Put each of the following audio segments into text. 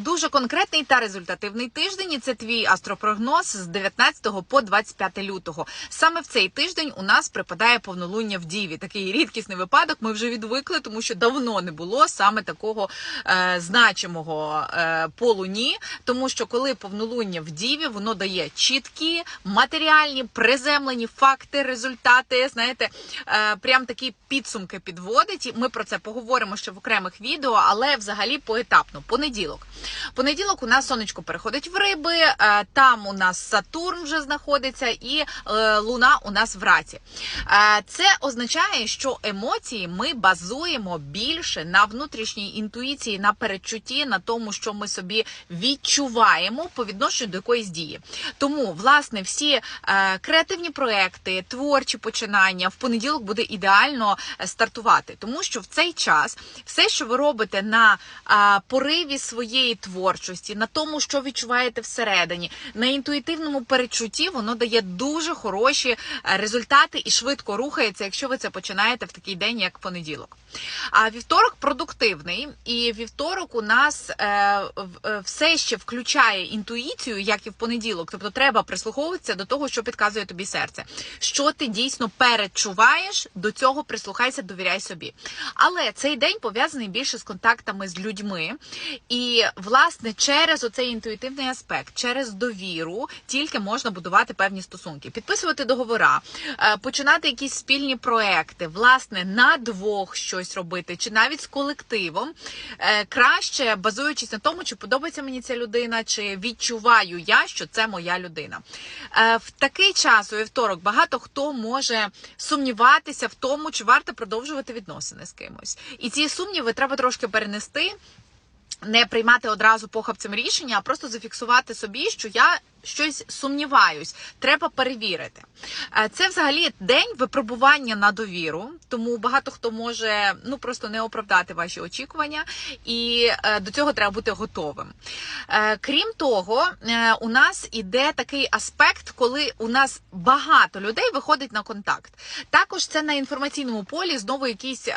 дуже конкретний та результативний тиждень. І це твій астропрогноз з 19 по 25 лютого. Саме в цей тиждень у нас припадає повнолуння в Діві. Такий рідкісний випадок. Ми вже відвикли, тому що давно не було саме такого е, значимого е, по. Тому що коли повнолуння в Діві, воно дає чіткі матеріальні приземлені факти, результати. Знаєте, е, прям такі підсумки підводить. Ми про це поговоримо ще в окремих відео, але взагалі поетапно. Понеділок. Понеділок у нас сонечко переходить в риби. е, Там у нас Сатурн вже знаходиться, і е, Луна у нас в раці. Е, Це означає, що емоції ми базуємо більше на внутрішній інтуїції, на передчутті, на тому, що ми собі відчуваємо по відношенню до якоїсь дії. Тому, власне, всі креативні проекти, творчі починання в понеділок буде ідеально стартувати, тому що в цей час все, що ви робите на пориві своєї творчості, на тому, що відчуваєте всередині, на інтуїтивному перечутті, воно дає дуже хороші е, результати і швидко рухається, якщо ви це починаєте в такий день, як понеділок. А вівторок продуктивний, і вівторок у нас е, е, все ще включає інтуїцію, як і в понеділок. Тобто треба прислуховуватися до того, що підказує тобі серце. Що ти дійсно перечуваєш, до цього прислухайся, довіряй собі. Але цей день пов'язаний більше з контактами з людьми, і власне через оцей інтуїтивний аспект, через довіру, тільки можна будувати певні стосунки, підписувати договора, е, починати якісь спільні проекти, власне, на двох щось робити, чи навіть з колективом, Е, краще базуючись на тому, чи подобається мені ця людина, чи відчуваю я, що це моя людина. Е, В такий час у вівторок багато хто може сумніватися в тому, чи варто продовжувати відносини з кимось. І ці сумніви треба трошки перенести. Не приймати одразу похабцем рішення, а просто зафіксувати собі, що я щось сумніваюсь, треба перевірити. Е, Це взагалі день випробування на довіру, тому багато хто може ну просто не оправдати ваші очікування, і е, до цього треба бути готовим. Е, Крім того, у нас іде такий аспект, коли у нас багато людей виходить на контакт. Також це на інформаційному полі знову якийсь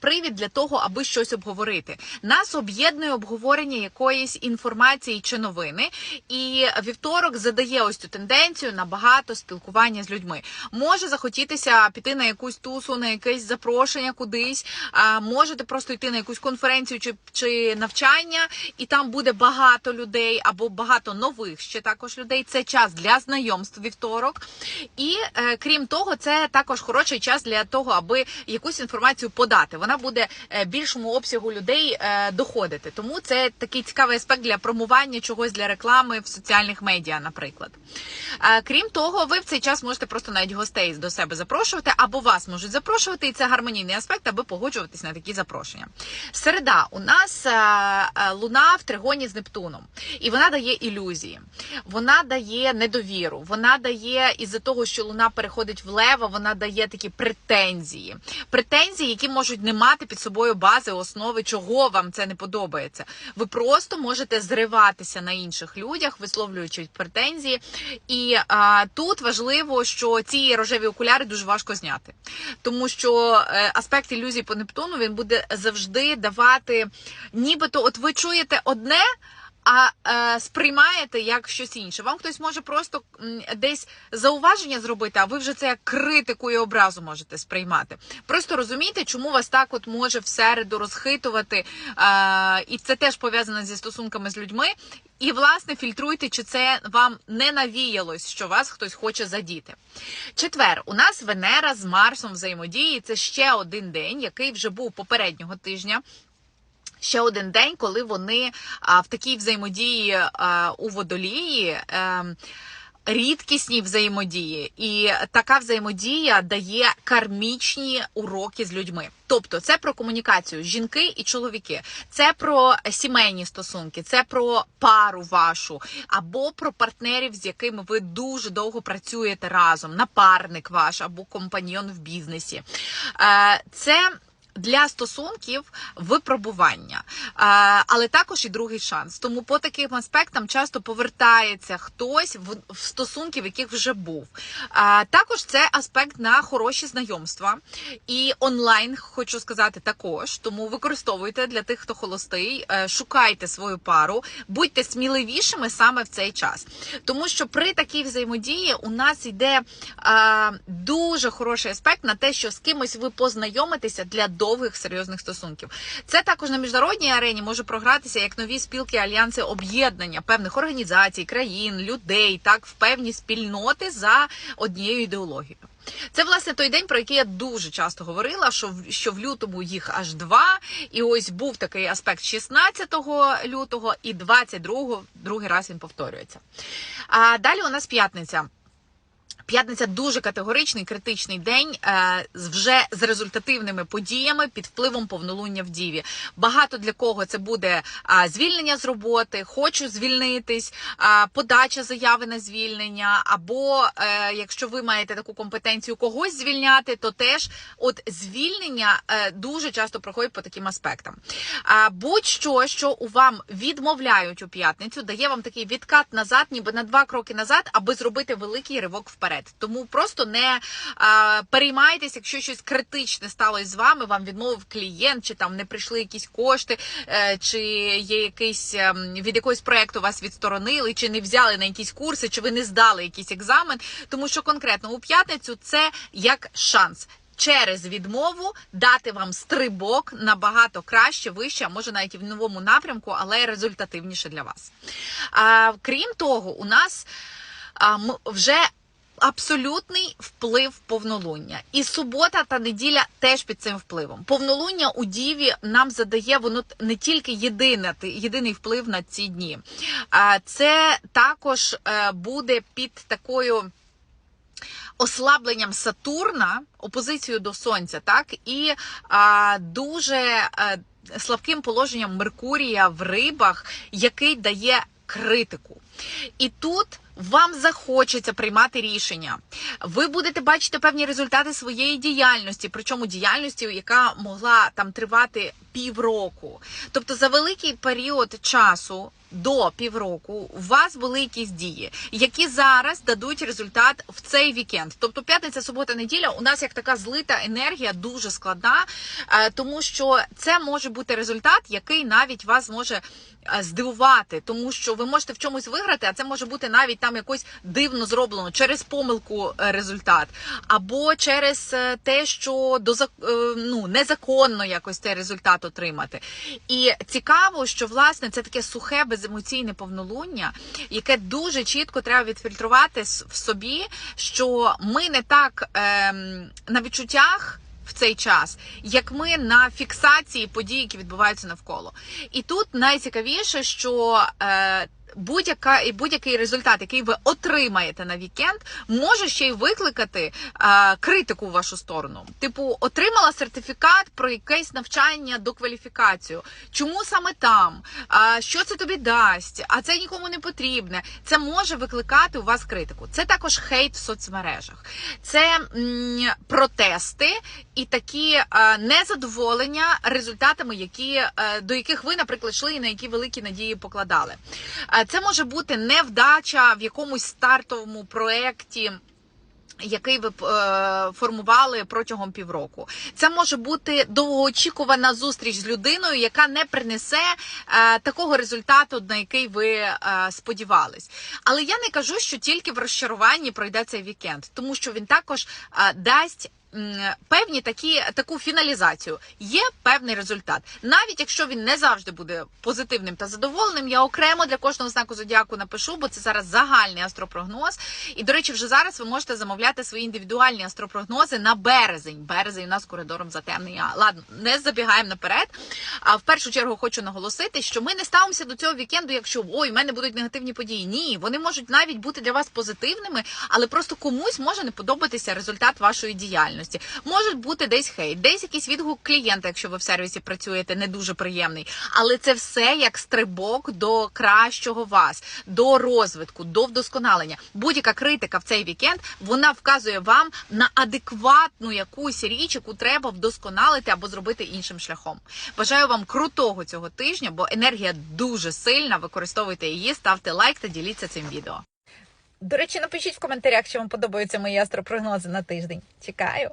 привід для того, аби щось обговорити. Нас об'єднує обговорення якоїсь інформації чи новини, і вівторок задає ось цю тенденцію на багато спілкування з людьми. Може захотітися піти на якусь тусу, на якесь запрошення кудись. А можете просто йти на якусь конференцію чи, чи навчання, і там буде багато людей або багато нових ще також людей. Це час для знайомств вівторок. І е, крім того, це також хороший час для того, аби якусь інформацію подати. Вона буде е, більшому обсягу людей е, доходити. Тому це такий цікавий аспект для промування чогось для реклами в соціальних медіа, наприклад. Крім того, ви в цей час можете просто навіть гостей до себе запрошувати, або вас можуть запрошувати, і це гармонійний аспект, аби погоджуватись на такі запрошення. Середа у нас луна в тригоні з Нептуном, і вона дає ілюзії, вона дає недовіру, вона дає із-за того, що луна переходить в лева, вона дає такі претензії. Претензії, які можуть не мати під собою бази, основи, чого вам це не подобається. Ви просто можете зриватися на інших людях, висловлюючи претензії. І а, тут важливо, що ці рожеві окуляри дуже важко зняти, тому що е, аспект ілюзії по Нептуну він буде завжди давати, нібито, от ви чуєте одне. А е, сприймаєте як щось інше. Вам хтось може просто десь зауваження зробити, а ви вже це як критику і образу можете сприймати. Просто розумійте, чому вас так от може всереду розхитувати, е, і це теж пов'язано зі стосунками з людьми. І, власне, фільтруйте, чи це вам не навіялось, що вас хтось хоче задіти. Четвер, у нас Венера з Марсом взаємодії. Це ще один день, який вже був попереднього тижня. Ще один день, коли вони в такій взаємодії у водолії. ем, Рідкісні взаємодії, і така взаємодія дає кармічні уроки з людьми. Тобто, це про комунікацію жінки і чоловіки, це про сімейні стосунки, це про пару вашу, або про партнерів, з якими ви дуже довго працюєте разом, напарник ваш або компаньйон в бізнесі. Е, Це для стосунків випробування, але також і другий шанс. Тому по таким аспектам часто повертається хтось в, стосунки, в яких вже був. Також це аспект на хороші знайомства і онлайн, хочу сказати, також. Тому використовуйте для тих, хто холостий, е, шукайте свою пару, будьте сміливішими саме в цей час. Тому що при такій взаємодії у нас йде дуже хороший аспект на те, що з кимось ви познайомитеся для довгих серйозних стосунків. Це також на міжнародній арені може програтися як нові спілки, альянси об'єднання певних організацій, країн, людей, так в певні спільноти за однією ідеологією. Це власне той день, про який я дуже часто говорила, що в що в лютому їх аж два. І ось був такий аспект 16 лютого і 22 другий раз він повторюється. А далі у нас п'ятниця. П'ятниця дуже категоричний, критичний день е, вже з результативними подіями під впливом повнолуння в діві. Багато для кого це буде звільнення з роботи, хочу звільнитись, подача заяви на звільнення, або е, якщо ви маєте таку компетенцію когось звільняти, то теж от звільнення е, дуже часто проходить по таким аспектам. Будь-що, що у вам відмовляють у п'ятницю, дає вам такий відкат назад, ніби на два кроки назад, аби зробити великий ривок вперед. Тому просто не а, переймайтесь, якщо щось критичне сталося з вами, вам відмовив клієнт, чи там не прийшли якісь кошти, е, чи є якийсь е, від якогось проекту вас відсторонили, чи не взяли на якісь курси, чи ви не здали якийсь екзамен. Тому що конкретно у п'ятницю це як шанс. Через відмову дати вам стрибок набагато краще, вище, а може навіть і в новому напрямку, але результативніше для вас. А, крім того, у нас а, вже абсолютний вплив повнолуння. І субота та неділя теж під цим впливом. Повнолуння у Діві нам задає воно не тільки єдине, єдиний вплив на ці дні, це також е, буде під такою. Ослабленням Сатурна, опозицією до Сонця, так і дуже а, слабким положенням Меркурія в рибах, який дає критику. І тут вам захочеться приймати рішення. Ви будете бачити певні результати своєї діяльності, причому діяльності, яка могла там тривати півроку. Тобто за великий період часу. До півроку у вас були якісь дії, які зараз дадуть результат в цей вікенд. Тобто п'ятниця, субота, неділя у нас як така злита енергія дуже складна, е, тому що це може бути результат, який навіть вас може е, здивувати, тому що ви можете в чомусь виграти, а це може бути навіть там якось дивно зроблено через помилку е, результат, або через те, що до ну, незаконно якось цей результат отримати. І цікаво, що власне це таке сухе беземоційне повнолуння, яке дуже чітко треба відфільтрувати в собі, що ми не так ем, на відчуттях. В цей час, як ми на фіксації подій, які відбуваються навколо, і тут найцікавіше, що е, будь-яка і будь-який результат, який ви отримаєте на вікенд, може ще й викликати а, критику в вашу сторону. Типу, отримала сертифікат про якесь навчання до кваліфікацію. Чому саме там? А, Що це тобі дасть? А це нікому не потрібне. Це може викликати у вас критику. Це також хейт в соцмережах, це м, протести і такі а, незадоволення результатами, які а, до яких ви, наприклад, йшли і на які великі надії покладали. Це може бути невдача в якомусь стартовому проєкті. Який ви е, формували протягом півроку, це може бути довгоочікувана зустріч з людиною, яка не принесе е, такого результату, на який ви е, сподівались. Але я не кажу, що тільки в розчаруванні пройде цей вікенд, тому що він також дасть певні такі таку фіналізацію. Є певний результат, навіть якщо він не завжди буде позитивним та задоволеним. Я окремо для кожного знаку зодіаку напишу, бо це зараз загальний астропрогноз. І до речі, вже зараз ви можете замовляти свої індивідуальні астропрогнози на березень. Березень у нас коридором затемнення. Ладно, не забігаємо наперед. А в першу чергу хочу наголосити, що ми не ставимося до цього вікенду, якщо ой, в мене будуть негативні події. Ні, вони можуть навіть бути для вас позитивними, але просто комусь може не подобатися результат вашої діяльності діяльності. Може бути десь хейт, десь якийсь відгук клієнта, якщо ви в сервісі працюєте, не дуже приємний. Але це все як стрибок до кращого вас, до розвитку, до вдосконалення. Будь-яка критика в цей вікенд вона вказує вам на адекватну якусь річ, яку треба вдосконалити або зробити іншим шляхом. Бажаю вам крутого цього тижня, бо енергія дуже сильна. Використовуйте її, ставте лайк та діліться цим відео. До речі, напишіть в коментарях, що вам подобаються мої астропрогнози на тиждень. Чекаю.